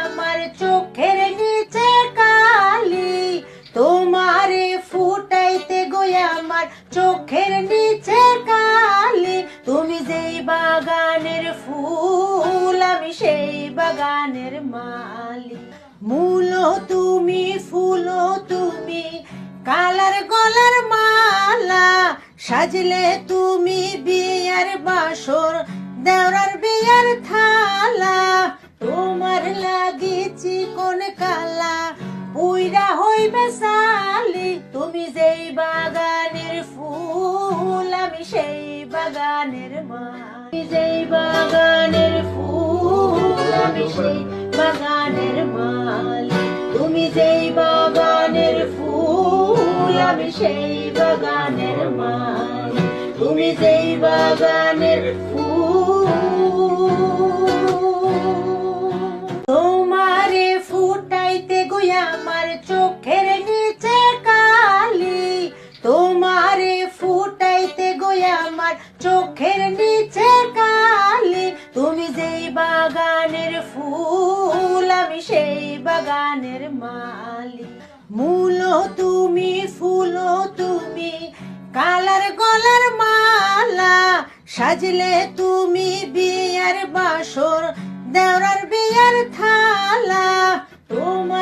আমার চোখের নিচে কালি, তোমারে ফুটাইতে গো আমার চোখের নিচে কালি। তুমি যেই বাগানের ফুল, আমি সেই বাগানের মালি মূল তুমি, ফুল তুমি, কালার গলার মালা, সাজলে তুমি বিয়ার বাসর, দেওরার বিয়ার থালা। তোমার লাগিছি কোন কালা, পুইরা হইবে সালি। তুমি যেই বাগানের ফুল, আমি সেই বাগানের মালি যেই বাগানের ফুল, আমি সেই বাগানের মালি তুমি যেই বাগানের ফুল, আমি সেই বাগানের মালি তুমি যেই বাগানের আমার চোখের নিচে কালি, তোমারে ফুটাইতে গুয়া আমার চোখের নিচে কালি। তুমি যেই বাগানের ফুল, আমি সেই বাগানের মালি। মূল তুমি, ফুল তুমি, কালার গলার মালা, সাজলে তুমি বিয়ার বাসর, দেওরার বিয়ার থালা। তোমার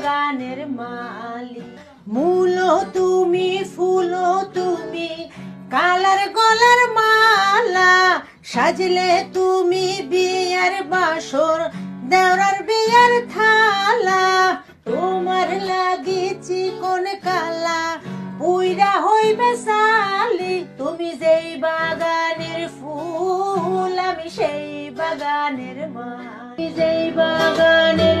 বাগানের মালি মূল তুমি, ফুল তুমি, কালার গলার মালা সাজলে তুমি বিয়ার বাসর, দেওরার বিয়ার থালা, তোমার লাগিছি কোন কালা। পুইরা হইবে সালি, তুমি যেই বাগানের ফুল, আমি সেই বাগানের মালি যেই বাগানের